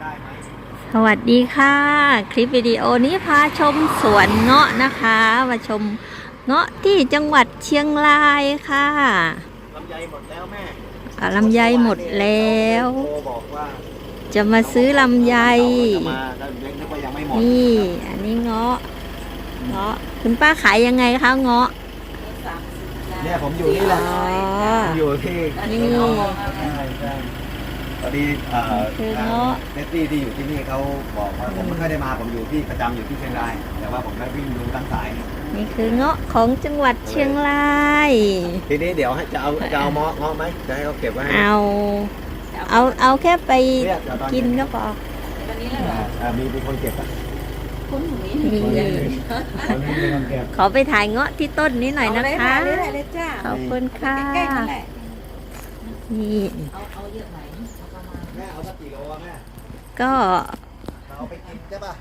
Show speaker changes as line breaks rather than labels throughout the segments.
ได้ไหม
สวัสดีค่ะ คลิปวิดีโอนี้พาชมสวนเงาะนะคะมาชมเงาะที่จังหวัดเชียงรายค่ะ
ลำไยหมดแล้วแม่
อะลำไยหมดแล้ว
โทรบอกว่า
จะมาซื้อลำไย
จะมาแล้วเล็กนึกว่ายังไม่หมด
นี่ อันนี้เงาะเงาะคุณป้าขายยังไงคะเงาะ
เนี่ยผมอยู่นี่แหละ
อ๋อ
ผมอยู่ที่
นี่
ใช่ใช่ พอดีเอ่อ
คือ
ทาง
เงาะ
เนตตี้ที่อยู่ที่นี่เขาบอกว่าผมไม่ค่อยได้มาผมอยู่ที่ประจำอยู่ที่เชียงราย แต่ว่าผมได้วิ่งดูตั้งสาย
นี่คือเงาะของจังหวัดเชียงราย
ทีนี้เดี๋ยวให้จะเอาจะเอาเงาะเงาะไหมจะให้เขาเก็บไว้ให้
เอา เอาเอาแค่ไป
เนี่ยเดี๋ยวตอน
กินก็พอ
อ่าอ่ามีมีคนเก็บอะ
นี่
คนนี้มีคนเก็บ
ขอไปถ่ายเงาะที่ต้นนี้หน่อยนะคะ
เอาเลยเลยจ้า
ขอบคุณค่ะ
ใกล้ๆนั่นแหละ
นี่
เอาเอาเยอะไหมเอาประมาณ
แม่เอาสักกี่โลอะแม่
ก็
เอาไปกินใช่ป่ะ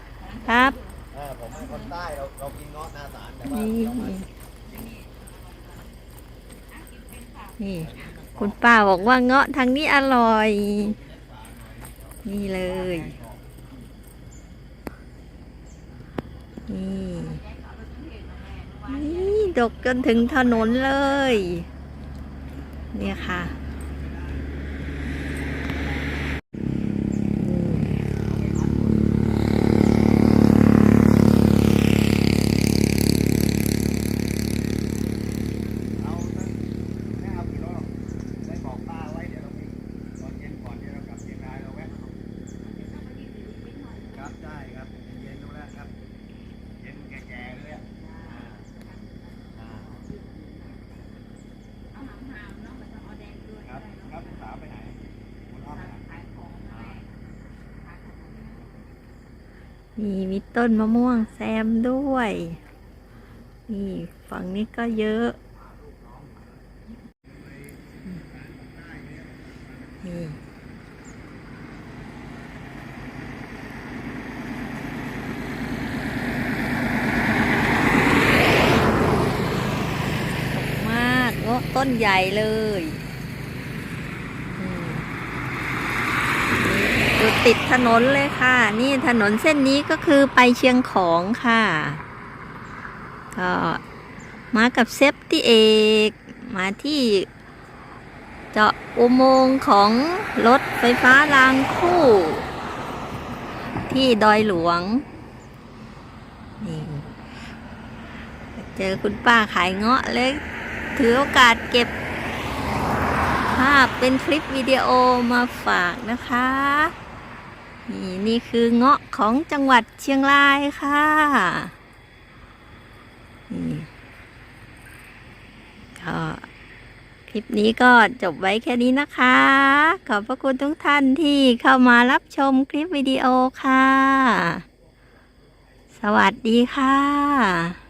ครับ
เออผมเป็นคนใต้เราเรากินเงาะนาสารแต่ว่า
นี่
เราไม่
นี่ คุณป้าบอกว่าเงาะทางนี้อร่อย นี่เลย นี่นี่ดกจนถึงถนนเลย เนี่ยค่ะ
เอาสักแม่เอากี่โลได้บอกป้าไว้เดี๋ยวเราไปตอนเย็นก่อนที่เรากลับเชียงรายเราแวะครับได้ครับเย็นๆดูแล้วครับ เย็นแก่ๆเลยอะอ่าอ่าครับครับสาวไปไหนคุณอ้อมไปไหน
นี่มีต้นมะม่วงแซมด้วย นี่ฝั่งนี้ก็เยอะ นี่มากโอ้ต้นใหญ่เลยอืม อยู่ติดถนนเลยค่ะ นี่ถนนเส้นนี้ก็คือไปเชียงของค่ะ ก็มากับเซฟที่เอกมาที่เจาะอุโมงค์ของรถไฟฟ้ารางคู่ ที่ดอยหลวงนี่เจอคุณป้าขายเงาะเล็กถือโอกาสเก็บภาพเป็นคลิปวิดีโอมาฝากนะคะ นี่นี่คือเงาะของจังหวัดเชียงรายค่ะนี่ก็คลิปนี้ก็จบไว้แค่นี้นะคะ ขอบพระคุณทุกท่านที่เข้ามารับชมคลิปวิดีโอค่ะ สวัสดีค่ะ